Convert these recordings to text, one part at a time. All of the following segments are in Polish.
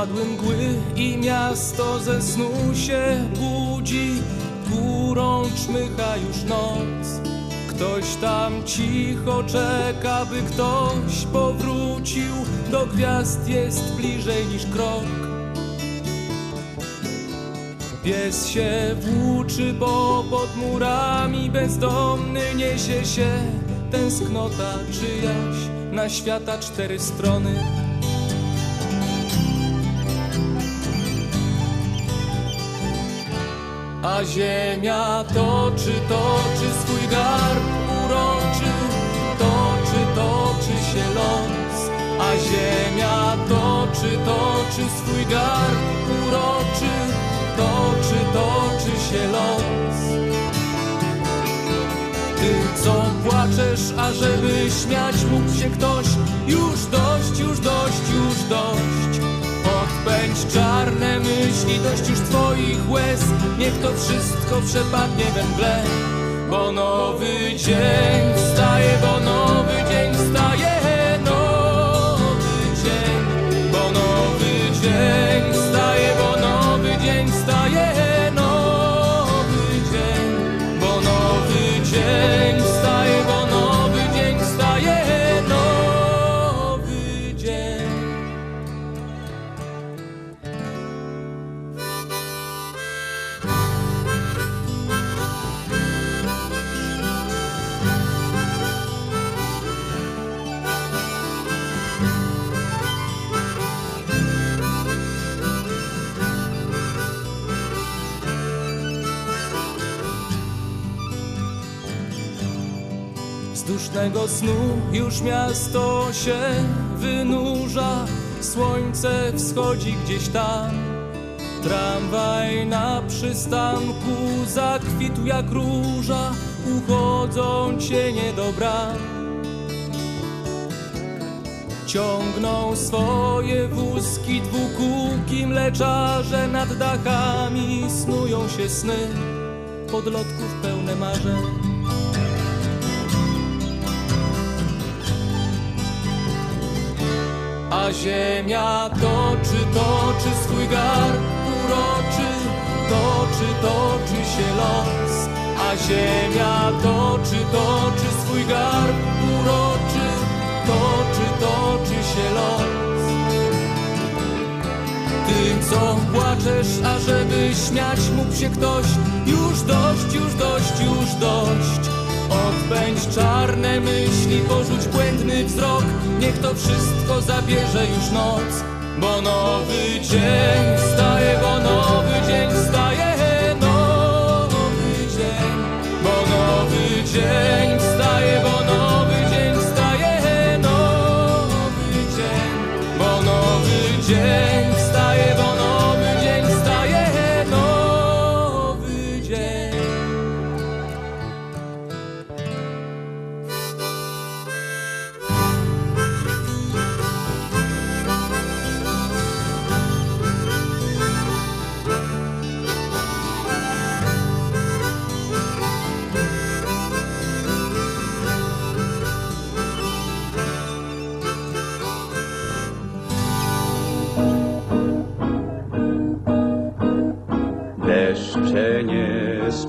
Opadły mgły i miasto ze snu się budzi. Górą czmycha już noc. Ktoś tam cicho czeka, by ktoś powrócił. Do gwiazd jest bliżej niż krok. Pies się włóczy, bo pod murami bezdomny niesie się. Tęsknota czyjaś na świata cztery strony. A ziemia toczy, toczy swój garb uroczy, toczy, toczy się los. A ziemia toczy, toczy swój garb uroczy, toczy, toczy się los. Ty, co płaczesz, ażeby śmiać mógł się ktoś, już dość, już dość, już dość. Odpędź czarne myśli, dość już twoich łez, niech to wszystko przepadnie we mgle. Bo nowy dzień wstaje, bo nowy dzień wstaje, dusznego snu już miasto się wynurza, słońce wschodzi gdzieś tam. Tramwaj na przystanku zakwitł jak róża, uchodzą cienie do bram. Ciągną swoje wózki dwukółki mleczarze nad dachami snują się sny podlotków pełne marzeń. Ziemia toczy, toczy swój garb uroczy, toczy, toczy się los. A ziemia toczy, toczy swój garb uroczy, toczy, toczy się los. Ty, co płaczesz, ażeby śmiać mógł się ktoś, już dość, już dość, już dość. Odpędź czarne myśli, porzuć błędny wzrok. Niech to wszystko zabierze już noc Bo nowy dzień wstaje, bo nowy dzień wstaje Nowy dzień, bo nowy dzień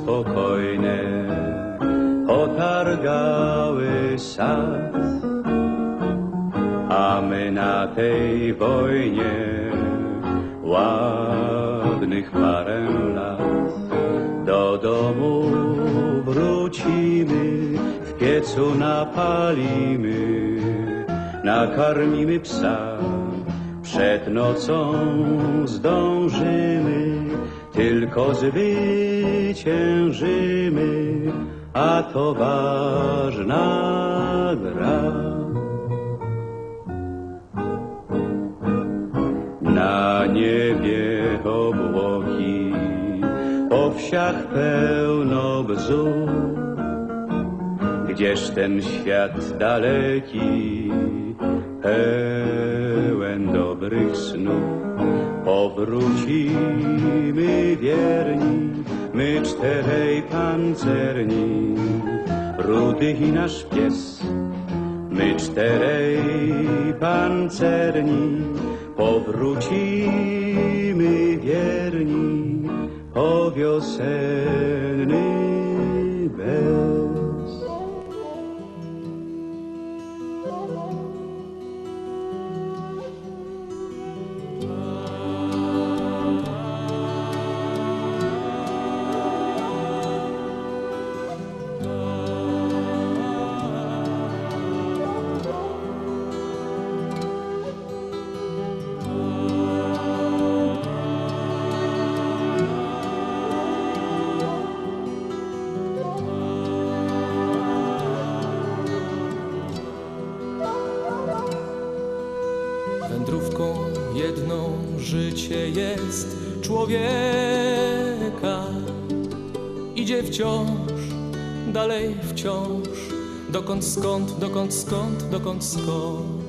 niespokojne otargały sad, a my na tej wojnie ładnych parę lat. Do domu wrócimy, w piecu napalimy, nakarmimy psa. Przed nocą zdążymy, tylko zwyciężymy, a to ważna gra. Na niebie obłoki, po wsiach pełno bzów. Gdzież ten świat daleki, dobrych snów. Powrócimy wierni, my czterej pancerni, rudy i nasz pies, my czterej pancerni powrócimy wierni o wiosenny bez. Wędrówką jedną życie jest człowieka. Idzie wciąż, dalej wciąż, dokąd skąd, dokąd skąd, dokąd skąd.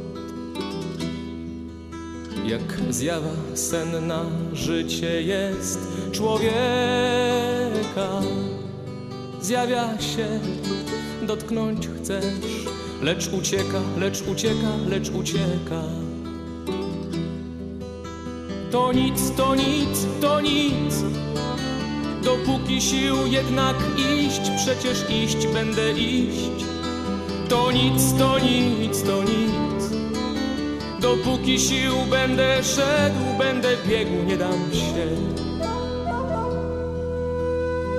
Jak zjawa senna życie jest człowieka. Zjawia się, dotknąć chcesz, lecz ucieka, lecz ucieka, lecz ucieka. To nic, to nic, to nic. Dopóki sił jednak iść, przecież iść będę iść. To nic, to nic, to nic. Dopóki sił będę szedł, będę biegł, nie dam się.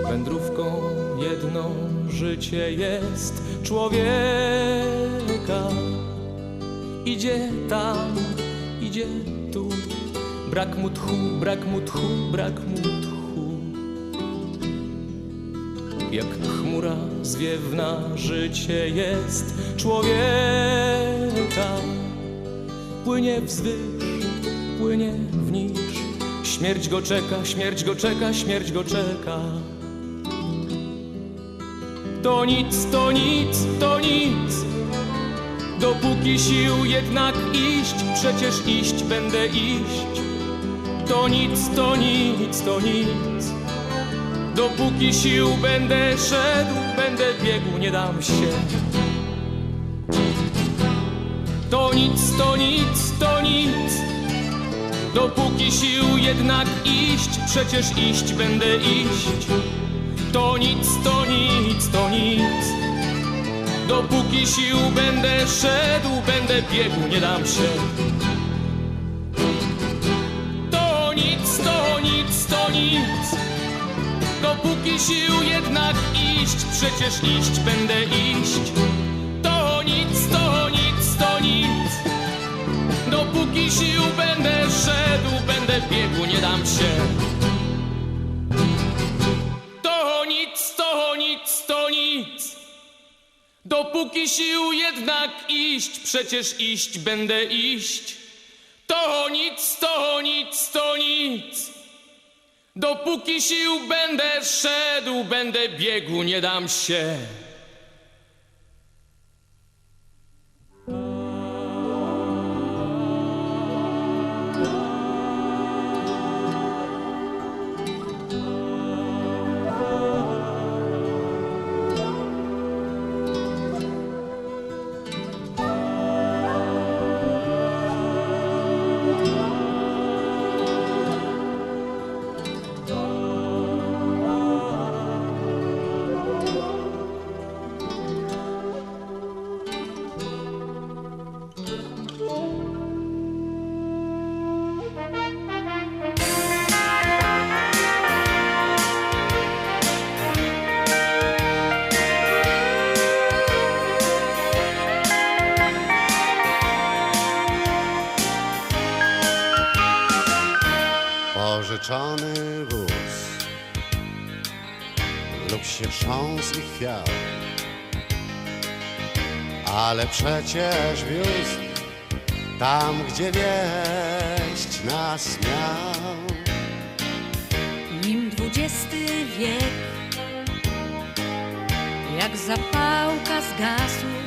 Wędrówką jedną życie jest człowieka. Idzie tam, idzie. Brak mu tchu, brak mu tchu, brak mu tchu. Jak chmura zwiewna życie jest człowieka. Płynie wzwyż, płynie w niż. Śmierć go czeka, śmierć go czeka, śmierć go czeka. To nic, to nic, to nic. Dopóki sił jednak iść, przecież iść będę iść. To nic, to nic, to nic. Dopóki sił będę szedł, będę biegł, nie dam się. To nic, to nic, to nic. Dopóki sił jednak iść, przecież iść będę iść. To nic, to nic, to nic. Dopóki sił będę szedł, będę biegł, nie dam się. To nic. Dopóki sił jednak iść, przecież iść będę iść. To nic, to nic, to nic. Dopóki sił będę szedł, będę biegł, nie dam się. To nic, to nic, to nic. Dopóki sił jednak iść, przecież iść będę iść. To nic, to nic, to nic. Dopóki sił będę szedł, będę biegł, nie dam się. Pożyczony wóz lub się trząs i chwiał. Ale przecież wiózł tam, gdzie wieść nas miał. Nim dwudziesty wiek, jak zapałka zgasł,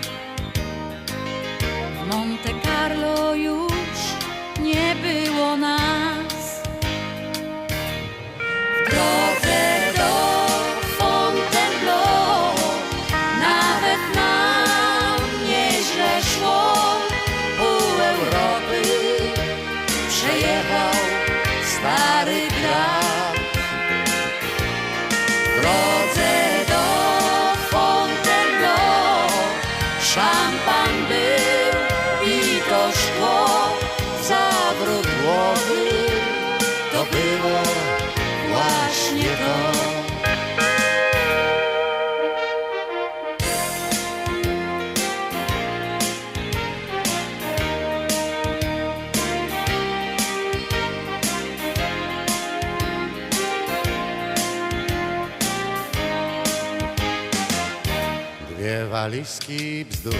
kaliski bzdur.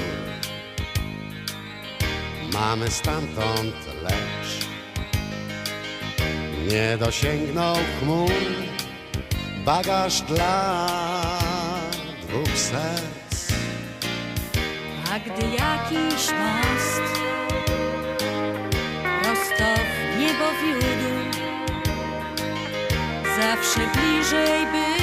Mamy stamtąd lecz. Nie dosięgnął chmur. Bagaż dla dwóch serc. A gdy jakiś most Prosto w niebo wiódł Zawsze bliżej był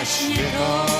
Kalaschnikow.